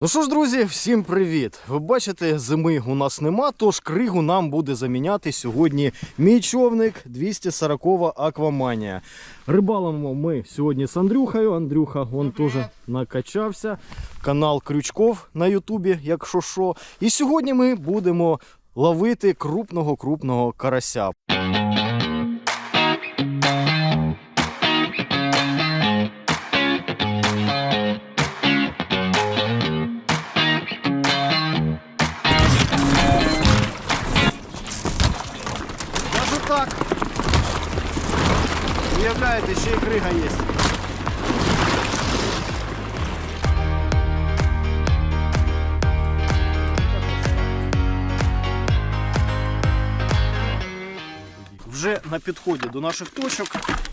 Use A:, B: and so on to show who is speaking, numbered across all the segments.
A: Ну що ж, друзі, всім привіт! Ви бачите, зими у нас нема, тож кригу нам буде заміняти сьогодні мій човник 240 Акваманія. Рибалимо ми сьогодні з Андрюхою. Андрюха он теж накачався. Канал Крючков на Ютубі, якщо що. І сьогодні ми будемо ловити крупного крупного карася. Вже на підході до наших точок.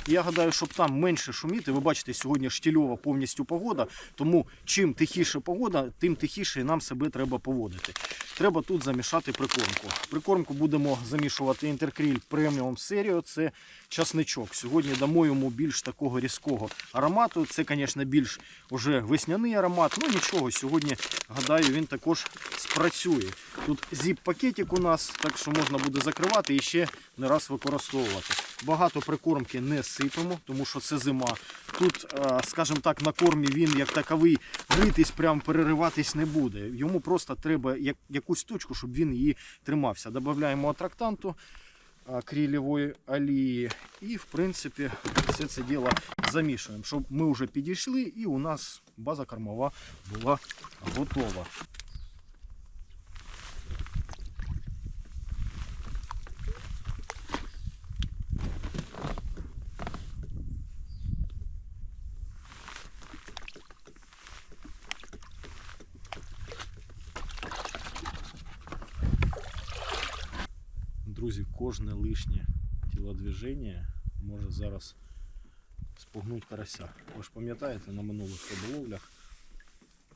A: Я гадаю, щоб там менше шуміти. Ви бачите, сьогодні штільова повністю погода. Тому чим тихіше погода, тим тихіше нам себе треба поводити. Треба тут замішати прикормку. Прикормку будемо замішувати інтеркріль преміум серію. Це часничок. Сьогодні дамо йому більш такого різкого аромату. Це, звісно, більш уже весняний аромат. Ну нічого, сьогодні, гадаю, він також спрацює. Тут зіп-пакетик у нас, так що можна буде закривати і ще не раз використовувати. Багато прикормки не сипемо, тому що це зима. Тут, е, скажімо так, на кормі він як таковий гритись, прям перериватись не буде. Йому просто треба якусь точку, щоб він її тримався. Додаємо атрактанту акрилової олії. І, в принципі, все це діло замішуємо, щоб ми вже підійшли і у нас база кормова була готова. Друзі, кожне лишнє тілодвіження може зараз спугнути карася. Ви ж пам'ятаєте на минулих риболовлях,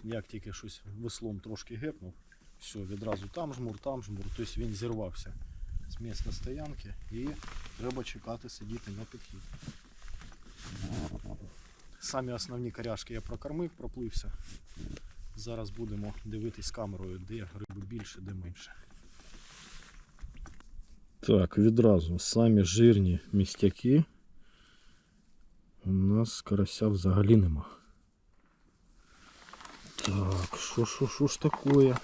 A: як тільки щось веслом трошки гепнув, все, відразу там жмур, там жмур, тобто він зірвався з місця стоянки і треба чекати, сидіти на підхід. Самі основні коряшки я прокормив, проплився. Зараз будемо дивитись камерою, де риби більше, де менше. Так, відразу самі жирні містяки. У нас карася взагалі нема. Так, що, що, що ж таке?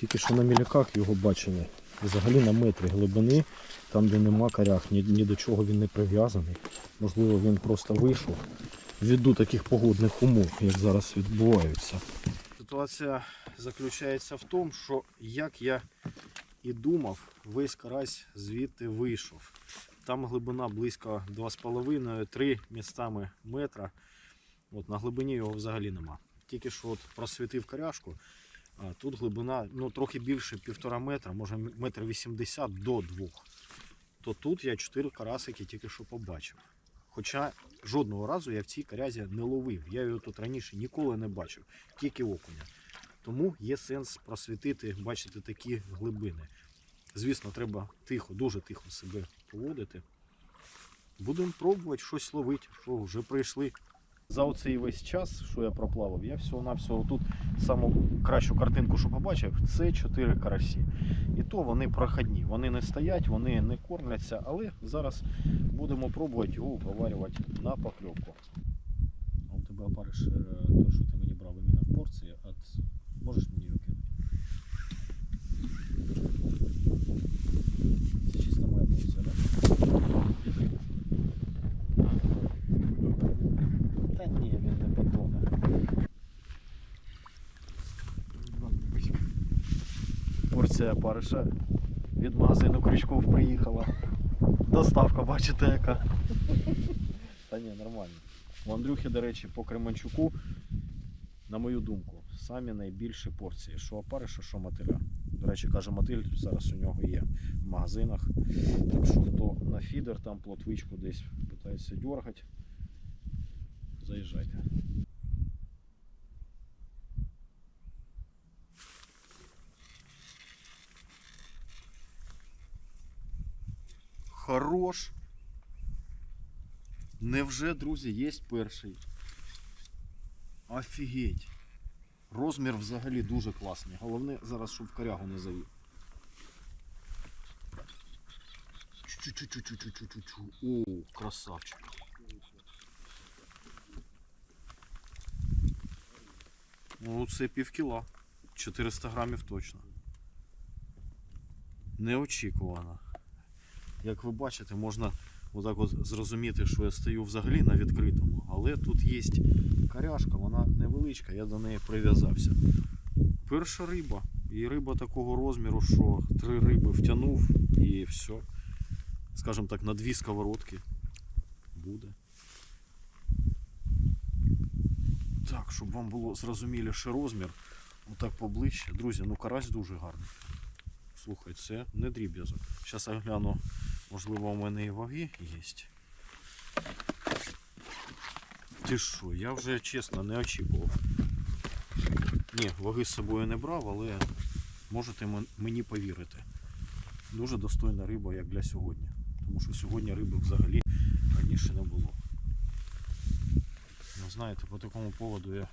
A: Тільки що на міляках його бачили. Взагалі на метрі глибини, там де нема корях, ні, ні до чого він не прив'язаний. Можливо, він просто вийшов ввиду таких погодних умов, як зараз відбуваються. Ситуація заключається в тому, що як я і думав, весь карась звідти вийшов. Там глибина близько 2,5-3 містами метра. От, на глибині його взагалі нема. Тільки що от просвітив коряшку, а тут глибина ну, трохи більше півтора метра, може метр 80 до 2. То тут я 4 карасики тільки що побачив. Хоча жодного разу я в цій карязі не ловив. Я його тут раніше ніколи не бачив, тільки окуня. Тому є сенс просвітити, бачити такі глибини. Звісно, треба тихо, дуже тихо себе поводити. Будемо пробувати щось ловити, що вже прийшли. За оцей весь час, що я проплавав, я всього-навсього тут саму кращу картинку, що побачив, це 4 карасі. І то вони проходні. Вони не стоять, вони не кормляться, але зараз будемо пробувати його уговарювати на покльовку. А у тебе опариш е, то, що ти мені брав іменно в порції, от можеш мені його кинути? Це чисто моя порція, так? Та ні, він не потоне. Порція париша від магазину Крючков приїхала. Доставка, бачите, яка. Та ні, нормально. У Андрюхи, до речі, по Кременчуку, на мою думку, самі найбільші порції. Що опариша, що мотиля. До речі, каже, мотиль зараз у нього є в магазинах. Так що хто на фідер там плотвичку десь питається дергати, заїжджайте. Хорош. Невже, друзі, є перший? Офігеть. Розмір взагалі дуже класний. Головне зараз, щоб в корягу не завів. О, красавчик. Ну, це пів кіла. 400 грамів точно. Неочікувано. Як ви бачите, можна отак от зрозуміти, що я стою взагалі на відкритому. Але тут є коряшка, вона невеличка, я до неї прив'язався. Перша риба. І риба такого розміру, що три риби втягнув і все. Скажімо так, на дві сковородки буде. Так, щоб вам було зрозуміліше розмір, отак поближче. Друзі, ну карась дуже гарний. Слухай, це не дріб'язок. Зараз я гляну, можливо, у мене і ваги є. Ти що, я вже чесно не очікував. Ні, ваги з собою не брав, але можете мені повірити. Дуже достойна риба, як для сьогодні. Тому що сьогодні риби взагалі раніше не було. Ну, знаєте, по такому поводу я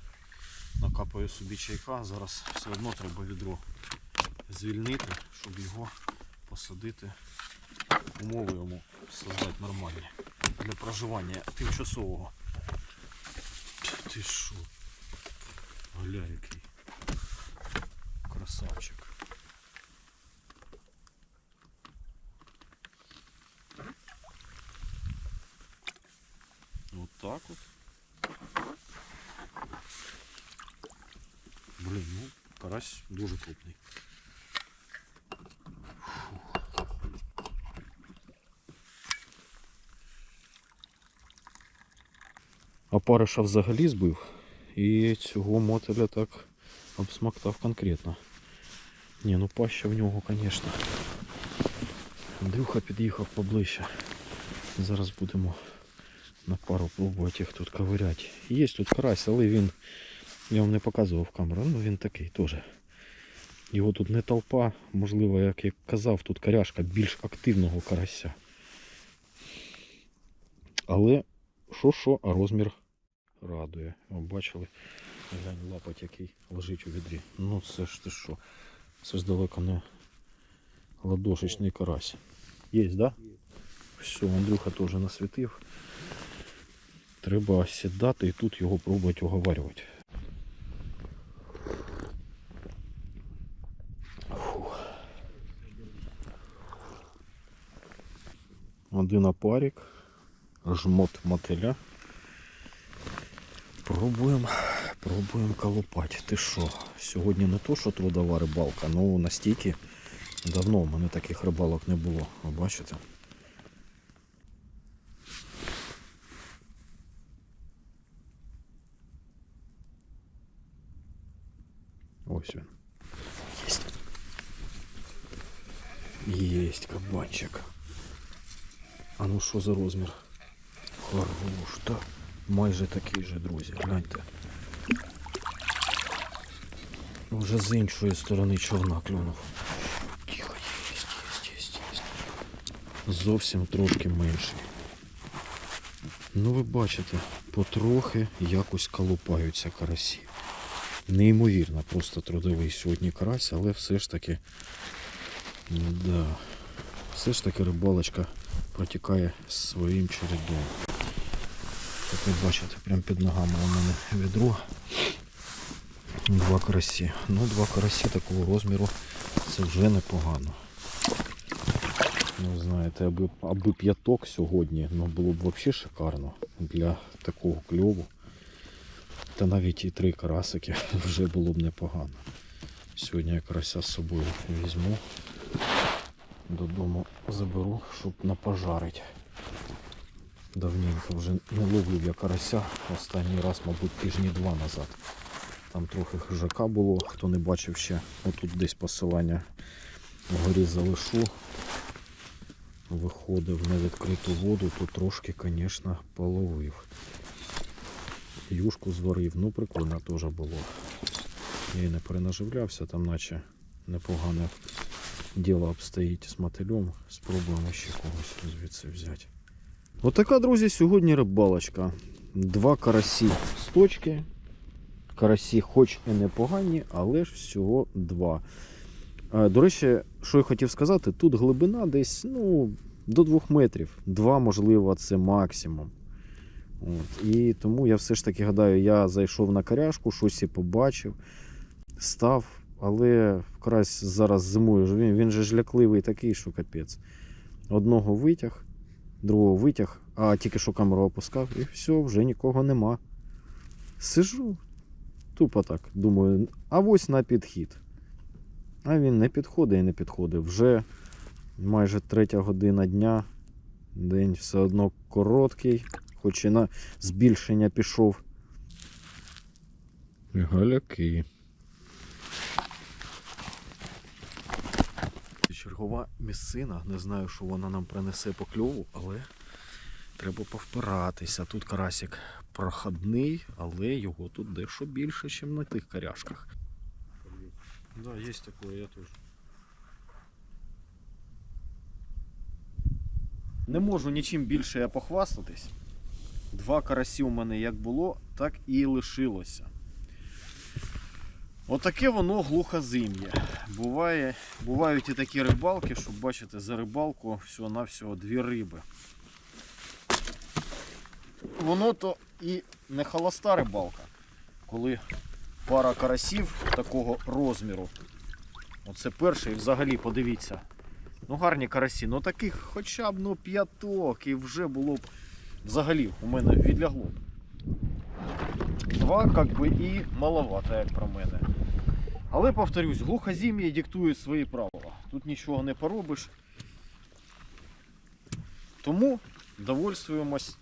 A: накапаю собі чайка. Зараз все одно треба відро звільнити, щоб його посадити. Умови йому создати нормальні для проживання тимчасового. Ти що? Гля який. Красавчик. Вот так вот. Блін, ну, карась дуже крупний. Опариша взагалі збив. І цього мотеля так обсмактав конкретно. Ні, ну паща в нього, звісно. Андрюха під'їхав поближче. Зараз будемо на пару пробувати їх тут ковиряти. Є тут карась, але він. Я вам не показував камеру, ну він такий теж. Його тут не толпа, можливо, як я казав, тут коряшка більш активного карася. Але що що, а розмір радує. О, бачили? Глянь, лапоть який лежить у відрі. Ну це ж ти що? Це ж далеко не ладошечний карась. Є, так? Да? Все, Андрюха теж насвітив. Треба сідати і тут його пробувати уговарювати. Один опарик, жмот мотиля. Пробуємо, пробуємо колупати. Ти що? Сьогодні не то, що трудова рибалка, ну настільки давно в мене таких рибалок не було. Ви бачите? Ось він. Єсть. Єсть кабанчик. А ну що за розмір? Хорош, так. Майже такий же, друзі, гляньте. Вже з іншої сторони човна клюнув. Тихо, єсть, єсть, єсть, єсть. Зовсім трошки менший. Ну ви бачите, потрохи якось колупаються карасі. Неймовірно, просто трудовий сьогодні карась, але все ж таки. Да, все ж таки рибалочка протікає своїм чередом. Як ви бачите, прямо під ногами у мене відро. Два карасі. Ну, два карасі такого розміру це вже непогано. Ну, знаєте, аби, аби п'яток сьогодні, ну було б взагалі шикарно для такого кльову. Та навіть і три карасики вже було б непогано. Сьогодні я карася з собою візьму. Додому заберу, щоб напожарити. Давненько вже не ловлю я карася. Останній раз, мабуть, тижні два назад. Там трохи хижака було, хто не бачив ще. Отут десь посилання вгорі залишу. Виходив на відкриту воду, то трошки, звісно, половив. Юшку зварив, ну прикольно теж було. Я і не перенаживлявся, там наче непогане діло обстоїть з мотилем. Спробуємо ще когось звідси взяти. Отака, друзі, сьогодні рибалочка. Два карасі з точки. карасі, хоч і непогані, але ж всього два. Е, До речі, що я хотів сказати, тут глибина десь ну, до 2 метрів. 2, можливо, це максимум. От. І тому я все ж таки гадаю, я зайшов на каряшку, щось і побачив, став, але карась зараз зимою, він, він же ж лякливий такий, що капець. Одного витяг, другого витяг, а тільки що камеру опускав, і все, вже нікого нема. Сижу, тупо так, думаю, а ось на підхід. А він не підходить і не підходить. Вже майже третя година дня. День все одно короткий, хоч і на збільшення пішов. Галяки. Чергова місцина. Не знаю, що вона нам принесе по кльову, але треба повпиратися. Тут карасик проходний, але його тут дещо більше, ніж на тих каряшках. Да, є таке, я теж. Не можу нічим більше я похвастатись. Два карасі у мене як було, так і лишилося. Отаке воно глухозим'я. Буває, бувають і такі рибалки, що бачите, за рибалку всього-навсього дві риби. Воно то і не холоста рибалка, коли пара карасів такого розміру. Оце перший взагалі подивіться. Ну гарні карасі, ну таких хоча б ну п'яток і вже було б взагалі у мене відлягло. Два как би і маловато, як про мене. Але повторюсь, глухозім'я диктує свої правила. Тут нічого не поробиш. Тому довольствуємось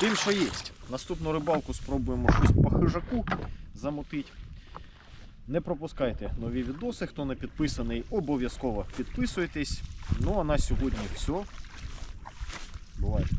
A: тим, що є. Наступну рибалку спробуємо щось по хижаку замутити. Не пропускайте нові відоси. Хто не підписаний, обов'язково підписуйтесь. Ну а на сьогодні все. Бувайте.